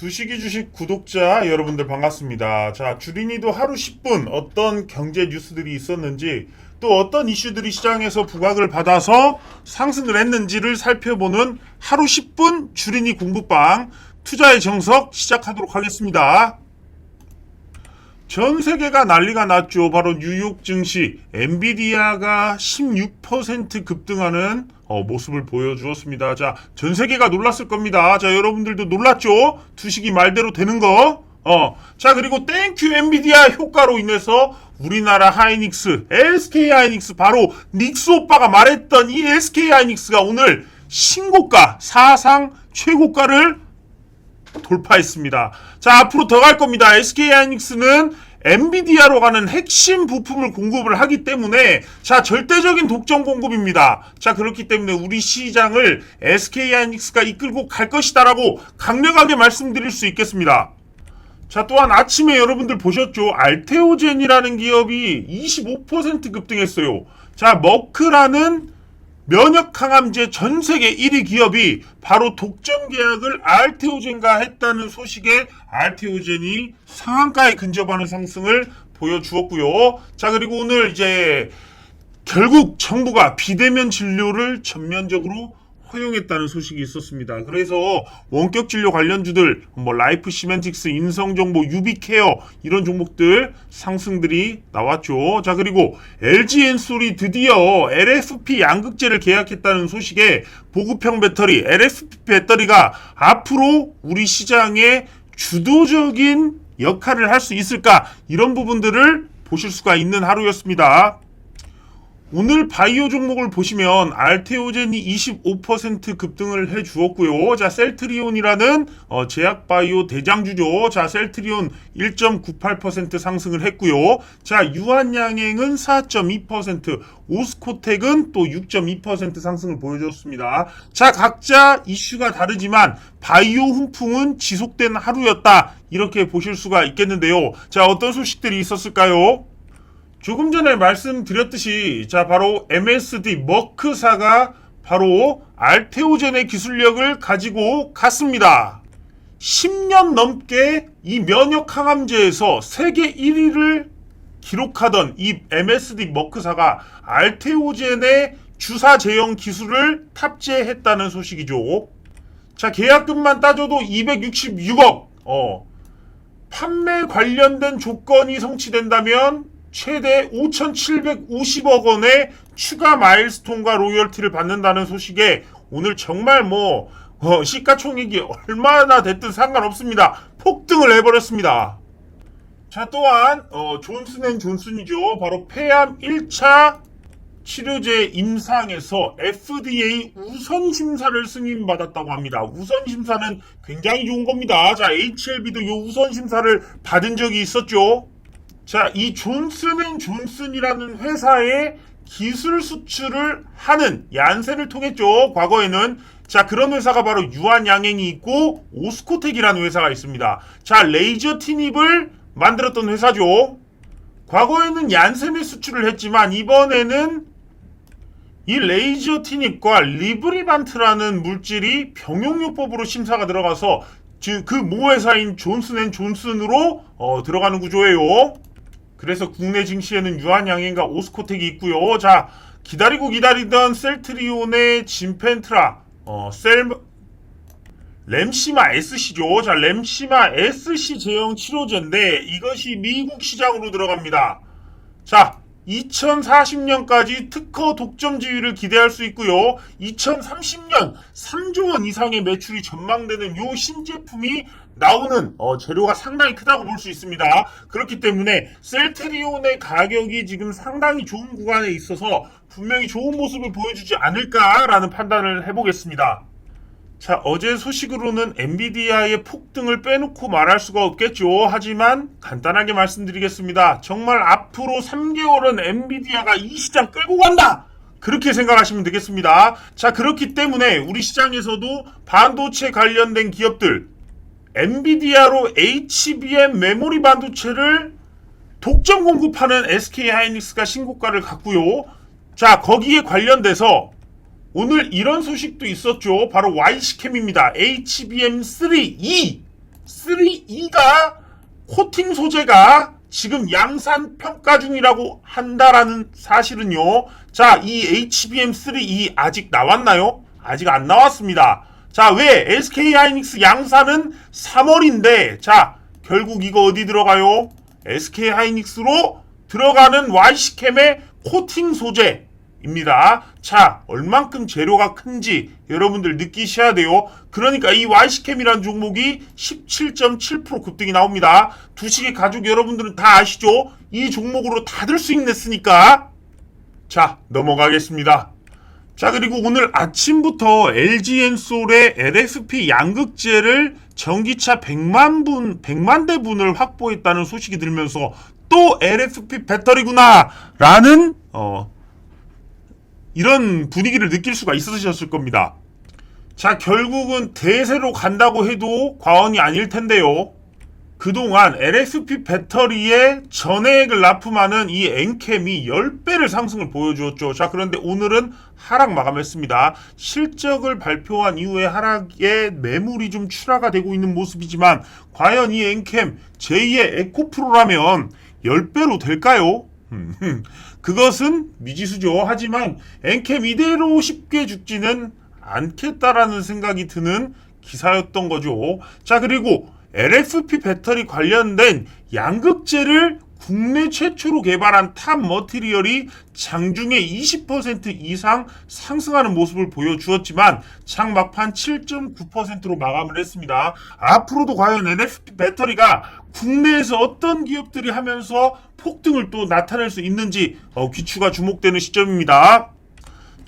두식이 주식 구독자 여러분들 반갑습니다. 자, 주린이도 하루 10분 어떤 경제 뉴스들이 있었는지 또 어떤 이슈들이 시장에서 부각을 받아서 상승을 했는지를 살펴보는 하루 10분 주린이 공부방 투자의 정석 시작하도록 하겠습니다. 전 세계가 난리가 났죠. 바로 뉴욕 증시 엔비디아가 16% 급등하는 어, 모습을 보여주었습니다. 자, 전 세계가 놀랐을 겁니다. 자, 여러분들도 놀랐죠? 주식이 말대로 되는 거. 어, 자, 그리고 땡큐 엔비디아 효과로 인해서 우리나라 하이닉스, SK 하이닉스, 바로 닉스 오빠가 말했던 이 SK 하이닉스가 오늘 신고가, 사상 최고가를 돌파했습니다. 자, 앞으로 더 갈 겁니다. SK 하이닉스는 엔비디아로 가는 핵심 부품을 공급을 하기 때문에 자, 절대적인 독점 공급입니다. 자, 그렇기 때문에 우리 시장을 SK 하이닉스가 이끌고 갈 것이다라고 강력하게 말씀드릴 수 있겠습니다. 자, 또한 아침에 여러분들 보셨죠? 알테오젠이라는 기업이 25% 급등했어요. 자, 머크라는 면역 항암제 전 세계 1위 기업이 바로 독점 계약을 알테오젠과 했다는 소식에 알테오젠이 상한가에 근접하는 상승을 보여주었고요. 자, 그리고 오늘 이제 결국 정부가 비대면 진료를 전면적으로 허용했다는 소식이 있었습니다. 그래서 원격 진료 관련주들, 뭐 라이프 시멘틱스, 인성정보, 유비케어 이런 종목들 상승들이 나왔죠. 자 그리고 LG 엔솔이 드디어 LFP 양극재를 계약했다는 소식에 보급형 배터리, LFP 배터리가 앞으로 우리 시장에 주도적인 역할을 할 수 있을까 이런 부분들을 보실 수가 있는 하루였습니다. 오늘 바이오 종목을 보시면 알테오젠이 25% 급등을 해 주었고요. 자, 셀트리온이라는 어, 제약 바이오 대장주죠. 자, 셀트리온 1.98% 상승을 했고요. 자, 유한양행은 4.2%, 오스코텍은 또 6.2% 상승을 보여줬습니다. 자, 각자 이슈가 다르지만 바이오 훈풍은 지속된 하루였다. 이렇게 보실 수가 있겠는데요. 자, 어떤 소식들이 있었을까요? 조금 전에 말씀드렸듯이 자 바로 MSD 머크사가 바로 알테오젠의 기술력을 가지고 갔습니다. 10년 넘게 이 면역 항암제에서 세계 1위를 기록하던 이 MSD 머크사가 알테오젠의 주사 제형 기술을 탑재했다는 소식이죠. 자 계약금만 따져도 266억. 어. 판매 관련된 조건이 성취된다면 최대 5,750억 원의 추가 마일스톤과 로열티를 받는다는 소식에 오늘 정말 뭐 어, 시가총액이 얼마나 됐든 상관없습니다. 폭등을 해버렸습니다. 자 또한 어, 존슨앤 존슨이죠. 바로 폐암 1차 치료제 임상에서 FDA 우선 심사를 승인받았다고 합니다. 우선 심사는 굉장히 좋은 겁니다. 자 HLB도 이 우선 심사를 받은 적이 있었죠. 자, 이 존슨앤 존슨이라는 회사의 기술 수출을 하는 얀센을 통했죠. 과거에는 자, 그런 회사가 바로 유한양행이 있고 오스코텍이라는 회사가 있습니다. 자, 레이저 티닙을 만들었던 회사죠. 과거에는 얀센에 수출을 했지만 이번에는 이 레이저 티닙과 리브리반트라는 물질이 병용요법으로 심사가 들어가서 그모 회사인 존슨앤 존슨으로 어, 들어가는 구조예요. 그래서 국내 증시에는 유한양행과 오스코텍이 있고요. 자 기다리고 기다리던 셀트리온의 진펜트라 어, 셀 램시마 SC죠. 자 램시마 SC 제형 치료제인데 이것이 미국 시장으로 들어갑니다. 자 2040년까지 특허 독점 지위를 기대할 수 있고요. 2030년 3조 원 이상의 매출이 전망되는 요 신제품이 나오는 어, 재료가 상당히 크다고 볼 수 있습니다. 그렇기 때문에 셀트리온의 가격이 지금 상당히 좋은 구간에 있어서 분명히 좋은 모습을 보여주지 않을까라는 판단을 해보겠습니다. 자, 어제 소식으로는 엔비디아의 폭등을 빼놓고 말할 수가 없겠죠. 하지만 간단하게 말씀드리겠습니다. 정말 앞으로 3개월은 엔비디아가 이 시장 끌고 간다! 그렇게 생각하시면 되겠습니다. 자, 그렇기 때문에 우리 시장에서도 반도체 관련된 기업들, 엔비디아로 HBM 메모리 반도체를 독점 공급하는 SK 하이닉스가 신고가를 갔고요. 자, 거기에 관련돼서 오늘 이런 소식도 있었죠. 바로 Y시캠입니다. HBM3E 3E가 코팅 소재가 지금 양산 평가 중이라고 한다라는 사실은요. 자, 이 HBM3E 아직 나왔나요? 아직 안 나왔습니다. 자, 왜 SK 하이닉스 양산은 3월인데 자, 결국 이거 어디 들어가요? SK 하이닉스로 들어가는 YC캠의 코팅 소재 입니다. 자, 얼만큼 재료가 큰지 여러분들 느끼셔야 돼요. 그러니까 이 YC캠이라는 종목이 17.7% 급등이 나옵니다. 두식의 가족 여러분들은 다 아시죠? 이 종목으로 다들 수익 냈으니까. 자, 넘어가겠습니다. 자, 그리고 오늘 아침부터 LG엔솔의 LFP 양극재를 전기차 100만 분, 100만 대 분을 확보했다는 소식이 들면서 또 LFP 배터리구나! 라는, 어, 이런 분위기를 느낄 수가 있으셨을 겁니다. 자, 결국은 대세로 간다고 해도 과언이 아닐 텐데요. 그동안 LFP 배터리에 전해액을 납품하는 이 엔캠이 10배를 상승을 보여주었죠. 자, 그런데 오늘은 하락 마감했습니다. 실적을 발표한 이후에 하락에 매물이 좀 출하가 되고 있는 모습이지만 과연 이 엔캠 제2의 에코프로라면 10배로 될까요? 그것은 미지수죠. 하지만 엔캠 이대로 쉽게 죽지는 않겠다라는 생각이 드는 기사였던 거죠. 자, 그리고 LFP 배터리 관련된 양극재를 국내 최초로 개발한 탑 머티리얼이 장중에 20% 이상 상승하는 모습을 보여주었지만 장 막판 7.9%로 마감을 했습니다. 앞으로도 과연 LFP 배터리가 국내에서 어떤 기업들이 하면서 폭등을 또 나타낼 수 있는지 어, 귀추가 주목되는 시점입니다.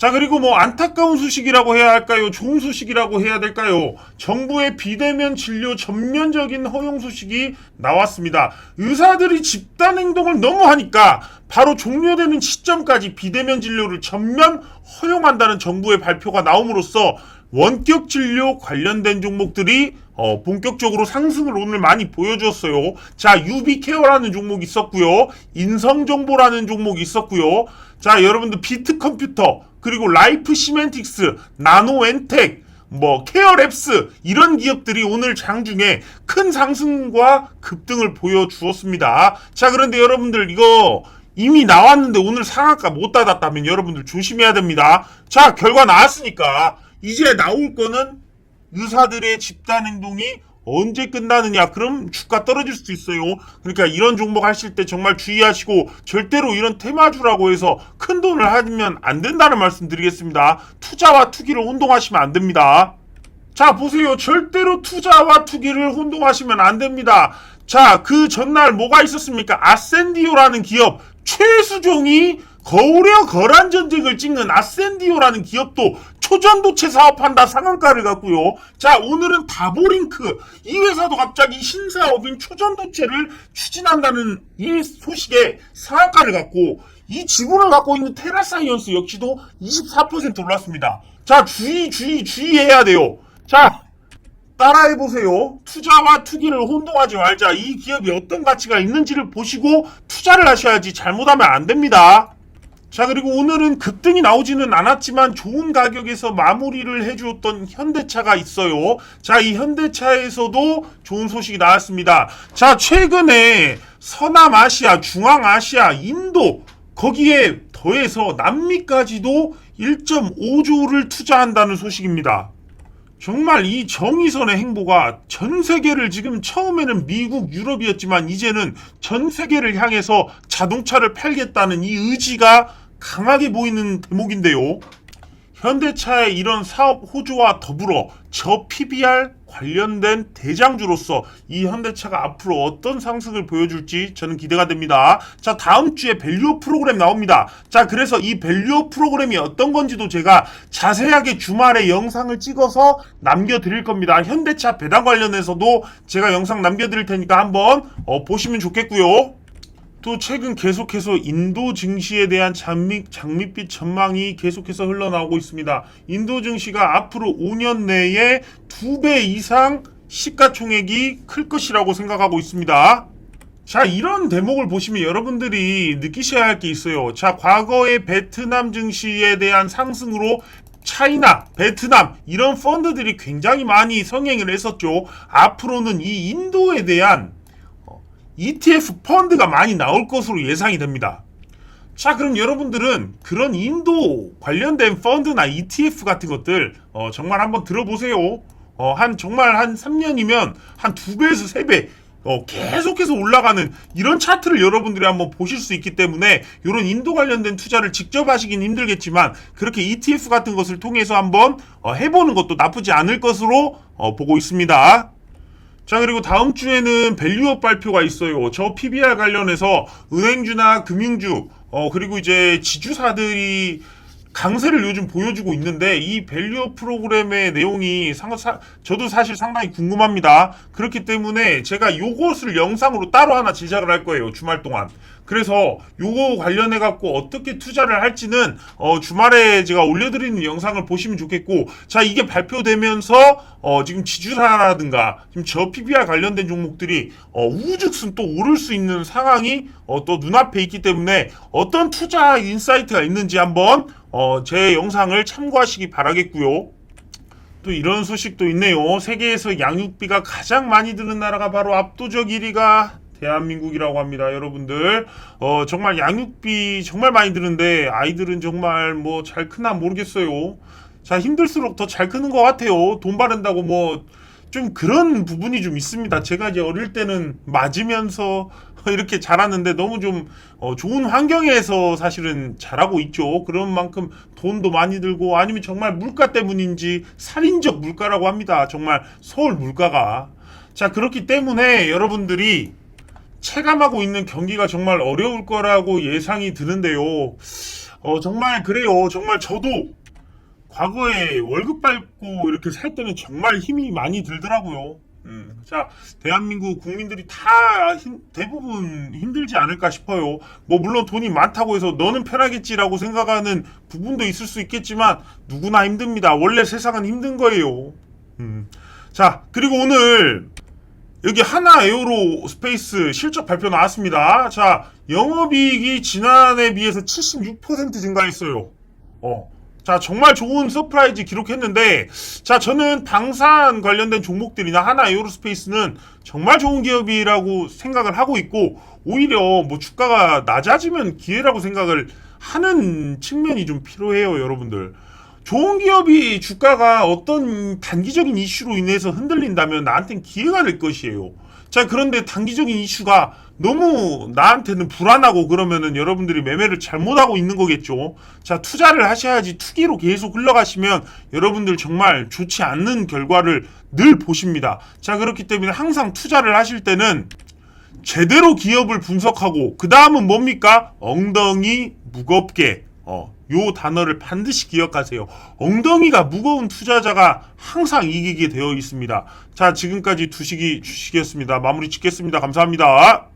자 그리고 뭐 안타까운 소식이라고 해야 할까요? 좋은 소식이라고 해야 될까요? 정부의 비대면 진료 전면적인 허용 소식이 나왔습니다. 의사들이 집단 행동을 너무 하니까 바로 종료되는 시점까지 비대면 진료를 전면 허용한다는 정부의 발표가 나옴으로써 원격 진료 관련된 종목들이 어, 본격적으로 상승을 오늘 많이 보여줬어요. 자, 유비케어라는 종목이 있었고요. 인성정보라는 종목이 있었고요. 자, 여러분들 비트 컴퓨터 그리고 라이프 시멘틱스, 나노엔텍, 뭐 케어랩스 이런 기업들이 오늘 장중에 큰 상승과 급등을 보여주었습니다. 자, 그런데 여러분들 이거 이미 나왔는데 오늘 상한가 못 닫았다면 여러분들 조심해야 됩니다. 자, 결과 나왔으니까 이제 나올 거는 의사들의 집단 행동이 언제 끝나느냐? 그럼 주가 떨어질 수도 있어요. 그러니까 이런 종목 하실 때 정말 주의하시고 절대로 이런 테마주라고 해서 큰 돈을 하면 안 된다는 말씀 드리겠습니다. 투자와 투기를 혼동하시면 안 됩니다. 자 보세요. 절대로 투자와 투기를 혼동하시면 안 됩니다. 자 그 전날 뭐가 있었습니까? 아센디오라는 기업 최수종이 거울의 거란 전쟁을 찍는 아센디오라는 기업도 초전도체 사업한다 상한가를 갖고요. 자 오늘은 다보링크 이 회사도 갑자기 신사업인 초전도체를 추진한다는 이 소식에 상한가를 갖고 이 지분을 갖고 있는 테라사이언스 역시도 24% 올랐습니다. 자 주의 주의 주의해야 돼요. 자 따라해 보세요. 투자와 투기를 혼동하지 말자. 이 기업이 어떤 가치가 있는지를 보시고 투자를 하셔야지 잘못하면 안 됩니다. 자 그리고 오늘은 급등이 나오지는 않았지만 좋은 가격에서 마무리를 해주었던 현대차가 있어요. 자 이 현대차에서도 좋은 소식이 나왔습니다. 자 최근에 서남아시아, 중앙아시아, 인도 거기에 더해서 남미까지도 1.5조를 투자한다는 소식입니다. 정말 이 정의선의 행보가 전 세계를 지금 처음에는 미국, 유럽이었지만 이제는 전 세계를 향해서 자동차를 팔겠다는 이 의지가 강하게 보이는 대목인데요. 현대차의 이런 사업 호조와 더불어 저 PBR 관련된 대장주로서 이 현대차가 앞으로 어떤 상승을 보여줄지 저는 기대가 됩니다. 자, 다음 주에 밸류어 프로그램 나옵니다. 자, 그래서 이 밸류어 프로그램이 어떤 건지도 제가 자세하게 주말에 영상을 찍어서 남겨드릴 겁니다. 현대차 배당 관련해서도 제가 영상 남겨드릴 테니까 한번 어, 보시면 좋겠고요. 또 최근 계속해서 인도 증시에 대한 장미, 장밋빛 전망이 계속해서 흘러나오고 있습니다. 인도 증시가 앞으로 5년 내에 2배 이상 시가총액이 클 것이라고 생각하고 있습니다. 자, 이런 대목을 보시면 여러분들이 느끼셔야 할 게 있어요. 자, 과거의 베트남 증시에 대한 상승으로 차이나, 베트남 이런 펀드들이 굉장히 많이 성행을 했었죠. 앞으로는 이 인도에 대한 어, ETF 펀드가 많이 나올 것으로 예상이 됩니다. 자, 그럼 여러분들은 그런 인도 관련된 펀드나 ETF 같은 것들 어, 정말 한번 들어보세요. 어, 한 정말 한 3년이면 한두 배에서 세 배. 어, 계속해서 올라가는 이런 차트를 여러분들이 한번 보실 수 있기 때문에 이런 인도 관련된 투자를 직접 하시긴 힘들겠지만 그렇게 ETF 같은 것을 통해서 한번 어, 해보는 것도 나쁘지 않을 것으로 어, 보고 있습니다. 자 그리고 다음 주에는 밸류업 발표가 있어요. 저 PBR 관련해서 은행주나 금융주 어 그리고 이제 지주사들이 강세를 요즘 보여주고 있는데 이 밸류업 프로그램의 내용이 상, 사, 저도 사실 상당히 궁금합니다. 그렇기 때문에 제가 요것을 영상으로 따로 하나 제작을 할 거예요. 주말 동안. 그래서 요거 관련해 갖고 어떻게 투자를 할지는 어, 주말에 제가 올려드리는 영상을 보시면 좋겠고 자 이게 발표되면서 어, 지금 지주사라든가 지금 저 PBR 관련된 종목들이 어, 우후죽순 또 오를 수 있는 상황이 어, 또 눈앞에 있기 때문에 어떤 투자 인사이트가 있는지 한번 어, 제 영상을 참고하시기 바라겠고요. 또 이런 소식도 있네요. 세계에서 양육비가 가장 많이 드는 나라가 바로 압도적 1위가 대한민국이라고 합니다. 여러분들 어, 정말 양육비 정말 많이 드는데 아이들은 정말 뭐 잘 크나 모르겠어요. 자 힘들수록 더 잘 크는 것 같아요. 돈 바른다고 뭐 좀 그런 부분이 좀 있습니다. 제가 이제 어릴 때는 맞으면서 이렇게 자랐는데 너무 좀 어, 좋은 환경에서 사실은 자라고 있죠. 그런 만큼 돈도 많이 들고 아니면 정말 물가 때문인지 살인적 물가라고 합니다. 정말 서울 물가가. 자, 그렇기 때문에 여러분들이 체감하고 있는 경기가 정말 어려울 거라고 예상이 드는데요. 어, 정말 그래요. 정말 저도 과거에 월급 받고 이렇게 살 때는 정말 힘이 많이 들더라고요. 음, 자, 대한민국 국민들이 다 힘- 대부분 힘들지 않을까 싶어요. 뭐, 물론 돈이 많다고 해서 너는 편하겠지라고 생각하는 부분도 있을 수 있겠지만, 누구나 힘듭니다. 원래 세상은 힘든 거예요. 음. 자, 그리고 오늘, 여기 하나 에어로 스페이스 실적 발표 나왔습니다. 자, 영업이익이 지난해 비해서 76% 증가했어요. 어. 자, 정말 좋은 서프라이즈 기록했는데, 자, 저는 방산 관련된 종목들이나 하나 에어로스페이스는 정말 좋은 기업이라고 생각을 하고 있고, 오히려 뭐 주가가 낮아지면 기회라고 생각을 하는 측면이 좀 필요해요, 여러분들. 좋은 기업이 주가가 어떤 단기적인 이슈로 인해서 흔들린다면 나한텐 기회가 될 것이에요. 자, 그런데 단기적인 이슈가 너무 나한테는 불안하고 그러면은 여러분들이 매매를 잘못하고 있는 거겠죠. 자, 투자를 하셔야지 투기로 계속 흘러가시면 여러분들 정말 좋지 않는 결과를 늘 보십니다. 자, 그렇기 때문에 항상 투자를 하실 때는 제대로 기업을 분석하고 그 다음은 뭡니까? 엉덩이 무겁게 어, 요 단어를 반드시 기억하세요. 엉덩이가 무거운 투자자가 항상 이기게 되어 있습니다. 자, 지금까지 두식이 주식이었습니다. 마무리 짓겠습니다. 감사합니다.